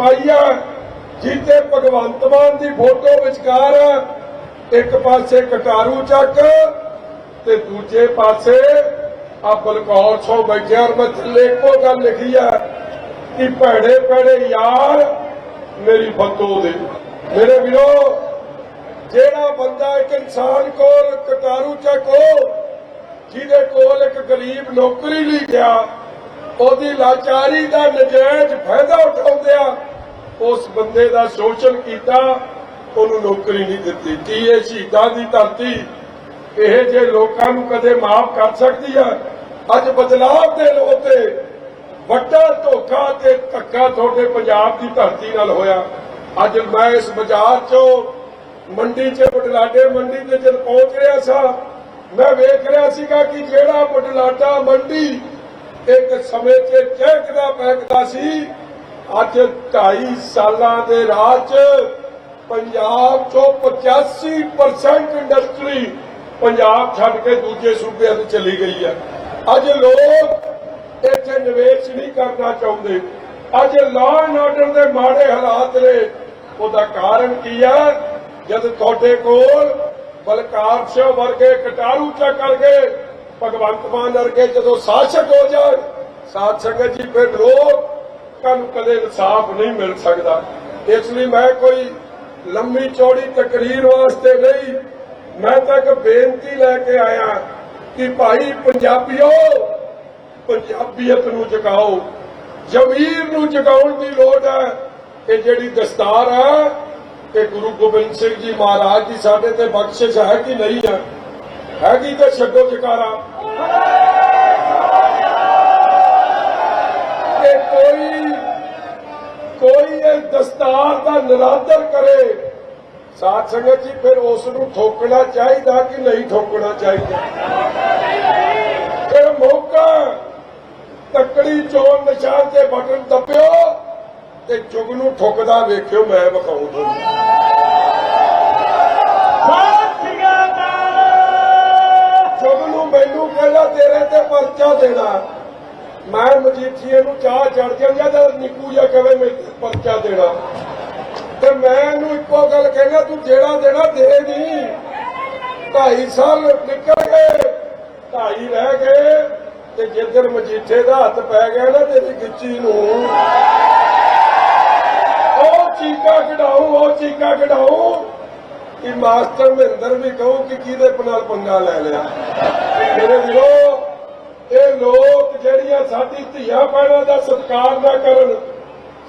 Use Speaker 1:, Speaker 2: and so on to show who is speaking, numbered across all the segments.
Speaker 1: ਪਾਈ ਆ ਜਿੱਤੇ ਭਗਵੰਤ ਮਾਨ ਦੀ ਫੋਟੋ ਵਿਚਕਾਰ ਇੱਕ ਪਾਸੇ ਕਟਾਰੂ ਚੱਕ ਤੇ ਦੂਜੇ ਪਾਸੇ ਆ ਬਲਕੌਰ ਸੋ ਬੈਠਿਆ ਔਰ ਮੈਂ ਥੱਲੇ ਇੱਕੋ ਗੱਲ ਲਿਖੀ ਆ ਕਿ ਭੈੜੇ ਭੈੜੇ ਯਾਰ ਮੇਰੀ ਫਤੋ ਦੇ। ਮੇਰੇ ਵੀਰੋ, ਜਿਹੜਾ ਬੰਦਾ ਇੱਕ ਇਨਸਾਨ ਕੋਲ ਕਟਾਰੂ ਚੱਕ ਹੋ, ਜਿਹਦੇ ਕੋਲ ਇੱਕ ਗਰੀਬ ਨੌਕਰੀ ਲਈ ਗਿਆ, ਉਹਦੀ ਲਾਚਾਰੀ ਦਾ ਨਜਾਇਜ਼ ਫਾਇਦਾ ਉਠਾਉਂਦਿਆਂ ਉਸ ਬੰਦੇ ਦਾ ਸ਼ੋਸ਼ਣ ਕੀਤਾ, ਉਹਨੂੰ ਨੌਕਰੀ ਨਹੀਂ ਦਿੱਤੀ। ਕੀ ਇਹ ਸ਼ਹੀਦਾਂ ਦੀ ਧਰਤੀ। ਇਹ ਜੇ ਲੋਕਾਂ ਨੂੰ ਕਦੇ ਮਾਫ ਕਰ ਸਕਦੀ ਆ, ਅੱਜ ਬਦਲਾਵ ਦੇ ਲੋਕ ਤੇ ਵੱਡਾ ਧੋਖਾ ਤੇ ਧੱਕਾ ਤੁਹਾਡੇ ਪੰਜਾਬ ਦੀ ਧਰਤੀ ਨਾਲ ਹੋਇਆ। ਅੱਜ ਮੈਂ ਇਸ ਬਾਜ਼ਾਰ 'ਚੋਂ ਮੰਡੀ 'ਚ ਬਟਲਾਡੇ ਮੰਡੀ ਤੇ ਜਦ ਪਹੁੰਚ ਰਿਹਾ ਸਾਂ, ਮੈਂ ਵੇਖ ਰਿਹਾ ਸੀਗਾ ਕਿ ਜਿਹੜਾ ਬਟਲਾਡਾ ਮੰਡੀ ਇੱਕ ਸਮੇਂ 'ਚ ਚਹਿਕਦਾ ਪੈਕਦਾ ਸੀ ਅੱਜ 2.5 ਸਾਲਾਂ ਦੇ ਰਾਹ 'ਚ ਪੰਜਾਬ 'ਚੋਂ 85% ਇੰਡਸਟਰੀ ਪੰਜਾਬ ਛੱਡ ਕੇ ਦੂਜੇ ਸੂਬਿਆਂ ਤੇ ਚਲੀ ਗਈ ਹੈ। ਅੱਜ ਲੋਕ ਇੱਥੇ ਨਿਵੇਸ਼ ਨਹੀਂ ਕਰਨਾ ਚਾਹੁੰਦੇ। ਅੱਜ ਲਾਅ ਐਂਡ ਆਰਡਰ ਦੇ ਮਾੜੇ ਹਾਲਾਤ ਨੇ। ਉਹਦਾ ਕਾਰਨ ਕੀ ਹੈ? ਜਦ ਤੁਹਾਡੇ ਕੋਲ ਬਲਕਾਰ ਸਿੰਘ ਵਰਗੇ ਕਟਾਰੂ ਚਾ ਕਰਕੇ ਭਗਵੰਤ ਮਾਨ ਵਰਗੇ ਜਦੋਂ ਸ਼ਾਸਕ ਹੋ ਜਾਣ ਸਾਧ ਸੰਗਤ ਜੀ ਫਿਰ ਲੋਕ ਨੂੰ ਕਦੇ ਇਨਸਾਫ ਨਹੀਂ ਮਿਲ ਸਕਦਾ। ਇਸ ਲਈ ਮੈਂ ਕੋਈ ਲੰਮੀ ਚੌੜੀ ਤਕਰੀਰ ਵਾਸਤੇ ਨਹੀਂ, ਮੈਂ ਤਾਂ ਇੱਕ ਬੇਨਤੀ ਲੈ ਕੇ ਆਇਆ ਕਿ ਭਾਈ ਪੰਜਾਬੀਓ, ਪੰਜਾਬੀਅਤ ਨੂੰ ਜਗਾਓ। ਜ਼ਮੀਰ ਨੂੰ ਜਗਾਉਣ ਦੀ ਲੋੜ ਹੈ। ਇਹ ਜਿਹੜੀ ਦਸਤਾਰ ਹੈ ਇਹ ਗੁਰੂ ਗੋਬਿੰਦ ਸਿੰਘ ਜੀ ਮਹਾਰਾਜ ਦੀ ਸਾਡੇ ਤੇ ਬਖਸ਼ਿਸ਼ ਹੈ ਕਿ ਨਹੀਂ ਹੈ? ਹੈਗੀ ਤੇ ਛੱਡੋ ਜਕਾਰਾ। ਕਿ ਕੋਈ ਦਸਤਾਰ ਦਾ ਨਿਰਾਦਰ ਕਰੇ। ਸਾਧ ਸੰਗਤ ਜੀ ਫਿਰ ਉਸ ਨੂੰ ਠੋਕਣਾ ਚਾਹੀਦਾ ਕਿ ਨਹੀਂ ਠੋਕਣਾ ਚਾਹੀਦਾ? ਫਿਰ ਮੌਕਾ ਤੱਕੜੀ ਚੋਣ ਨਿਸ਼ਾਨ ਤੇ ਬਟਨ ਦੱਬਿਓ ਤੇ ਜੁਗ ਨੂੰ ਠੁਕਦਾ ਵੇਖਿਓ ਮੈਂ ਵਿਖਾਉਂ ਤੁਹਾਨੂੰ। ਜੁਗ ਨੂੰ ਮੈਨੂੰ ਕਹਿੰਦਾ ਤੇਰੇ ਤੇ ਪਰਚਾ ਦੇਣਾ। ਮੈਂ ਮਜੀਠੀਏ ਨੂੰ ਚਾਹ ਚੜ ਜਾਂਦਾ ਜਦ ਨਿੱਕੂ ਜਿਹਾ ਕਵੇ ਮੈਂ ਪਰਚਾ ਦੇਣਾ। ਤੇ ਮੈਂ ਇਹਨੂੰ ਇੱਕੋ ਗੱਲ ਕਹਿੰਦਾ, ਤੂੰ ਜਿਹੜਾ ਦੇਣਾ, ਦੇ ਨਹੀਂ ਢਾਈ ਸਾਲ ਨਿਕਲ ਗਏ, ਢਾਈ ਰਹਿ ਗਏ, ਤੇ ਜਿੱਦਣ ਮਜੀਠੇ ਦਾ ਹੱਥ ਪੈ ਗਿਆ ਨਾ, ਤੇਰੀ ਗਿੱਚੀ ਨੂੰ। ਉਹ ਚੀਕਾ ਕਢਾਉ ਉਹ ਚੀਕਾ ਕਢਾਉ ਕਿ ਮਾਸਟਰ ਮਹਿੰਦਰ ਵੀ ਕਹੂ ਕਿ ਕਿਹਦੇ ਨਾਲ ਪੰਗਾ ਲੈ ਲਿਆ। ਮੇਰੇ ਵੀਰੋ ਇਹ ਲੋਕ ਜਿਹੜੀਆਂ ਸਾਡੀ ਧੀਆਂ ਭੈਣਾਂ ਦਾ ਸਤਿਕਾਰ ਨਾ ਕਰਨ,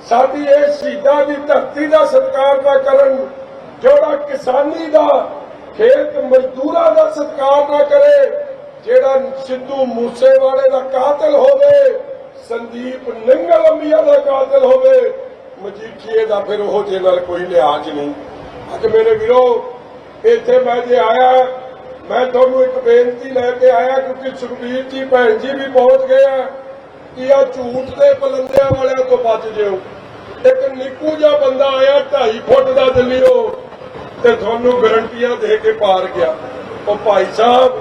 Speaker 1: ਸਾਡੀ ਇਹ ਸ਼ਹੀਦਾਂ ਦੀ ਧਰਤੀ ਦਾ ਸਤਿਕਾਰ ਨਾ ਕਰਨ, ਜਿਹੜਾ ਕਿਸਾਨੀ ਦਾ, ਖੇਤ ਮਜ਼ਦੂਰਾਂ ਦਾ ਸਤਿਕਾਰ ਨਾ ਕਰੇ, ਜਿਹੜਾ ਸਿੱਧੂ ਮੂਸੇਵਾਲੇ ਦਾ ਕਾਤਲ ਹੋਵੇ, ਸੰਦੀਪ ਨਿੰਗਲ ਅੰਬੀਆ ਦਾ ਕਾਤਲ ਹੋਵੇ, ਮਜੀਠੀਏ ਦਾ ਫਿਰ ਉਹ ਜੇ ਨਾਲ ਕੋਈ ਲਿਹਾਜ਼ ਨਹੀਂ। ਅੱਜ ਮੇਰੇ ਵੀਰੋ, ਇੱਥੇ ਮੈਂ ਜੇ ਆਇਆ ਮੈਂ ਤੁਹਾਨੂੰ ਇੱਕ ਬੇਨਤੀ ਲੈ ਕੇ ਆਇਆ, ਕਿਉਂਕਿ ਸੁਖਬੀਰ ਜੀ, ਭੈਣ ਜੀ ਵੀ ਪਹੁੰਚ ਗਏ ਆ, ਕਿ ਆ ਝੂਠ ਦੇ ਪਲੰਦਿਆਂ ਵਾਲਿਆਂ ਤੋਂ ਬਚ ਜਿਓ। ਇੱਕ ਨਿੱਕੂ ਜਿਹਾ ਬੰਦਾ ਆਇਆ 2.5 ਫੁੱਟ ਦਾ ਦਿੱਲੀਓ ਤੇ ਤੁਹਾਨੂੰ ਗਰੰਟੀਆਂ ਦੇ ਕੇ ਪਾਰ ਗਿਆ। ਉਹ ਭਾਈ ਸਾਹਿਬ,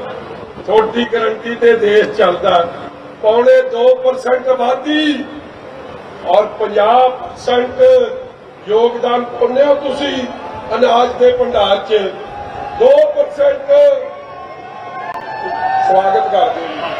Speaker 1: ਤੁਹਾਡੀ ਗਰੰਟੀ ਤੇ ਦੇਸ਼ ਚੱਲਦਾ। ਪੌਣੇ 2% ਆਬਾਦੀ ਔਰ 50% ਯੋਗਦਾਨ ਪਾਉਂਦੇ ਹੋ ਤੁਸੀਂ ਅਨਾਜ ਦੇ ਭੰਡਾਰ 'ਚ। 2%
Speaker 2: Quadra,
Speaker 3: cara.